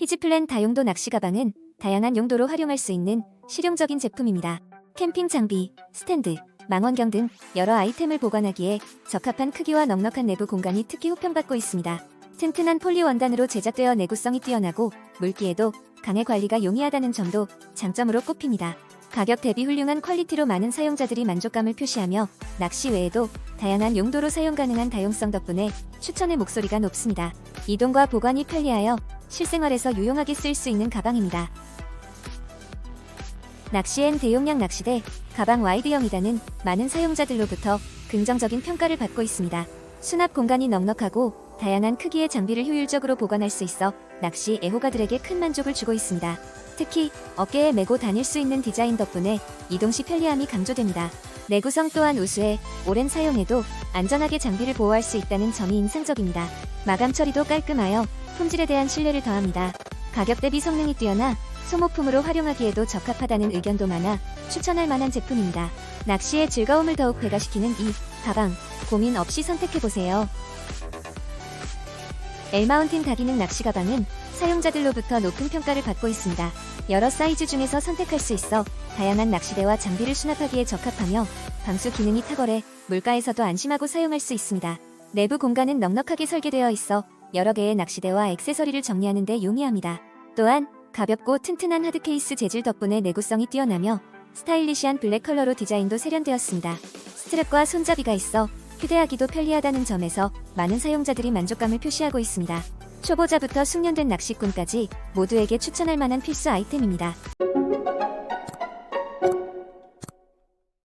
히즈플랜 다용도 낚시 가방은 다양한 용도로 활용할 수 있는 실용적인 제품입니다. 캠핑 장비, 스탠드, 망원경 등 여러 아이템을 보관하기에 적합한 크기와 넉넉한 내부 공간이 특히 호평받고 있습니다. 튼튼한 폴리 원단으로 제작되어 내구성이 뛰어나고 물기에도 강해 관리가 용이하다는 점도 장점으로 꼽힙니다. 가격 대비 훌륭한 퀄리티로 많은 사용자들이 만족감을 표시하며 낚시 외에도 다양한 용도로 사용 가능한 다용성 덕분에 추천의 목소리가 높습니다. 이동과 보관이 편리하여 실생활에서 유용하게 쓰일 수 있는 가방입니다. 낚시엔 대용량 낚시대 가방 와이드형이다는 많은 사용자들로부터 긍정적인 평가를 받고 있습니다. 수납 공간이 넉넉하고 다양한 크기의 장비를 효율적으로 보관할 수 있어 낚시 애호가들에게 큰 만족을 주고 있습니다. 특히 어깨에 메고 다닐 수 있는 디자인 덕분에 이동 시 편리함이 강조됩니다. 내구성 또한 우수해 오랜 사용에도 안전하게 장비를 보호할 수 있다는 점이 인상적입니다. 마감 처리도 깔끔하여 품질에 대한 신뢰를 더합니다. 가격 대비 성능이 뛰어나 소모품으로 활용하기에도 적합하다는 의견도 많아 추천할 만한 제품입니다. 낚시의 즐거움을 더욱 배가시키는 이 가방 고민 없이 선택해보세요. 엘마운틴 다기능 낚시 가방은 사용자들로부터 높은 평가를 받고 있습니다. 여러 사이즈 중에서 선택할 수 있어 다양한 낚시대와 장비를 수납하기에 적합하며 방수 기능이 탁월해 물가에서도 안심하고 사용할 수 있습니다. 내부 공간은 넉넉하게 설계되어 있어 여러 개의 낚시대와 액세서리를 정리하는 데 용이합니다. 또한 가볍고 튼튼한 하드 케이스 재질 덕분에 내구성이 뛰어나며 스타일리시한 블랙 컬러로 디자인도 세련되었습니다. 스트랩과 손잡이가 있어 휴대하기도 편리하다는 점에서 많은 사용자들이 만족감을 표시하고 있습니다. 초보자부터 숙련된 낚시꾼까지 모두에게 추천할 만한 필수 아이템입니다.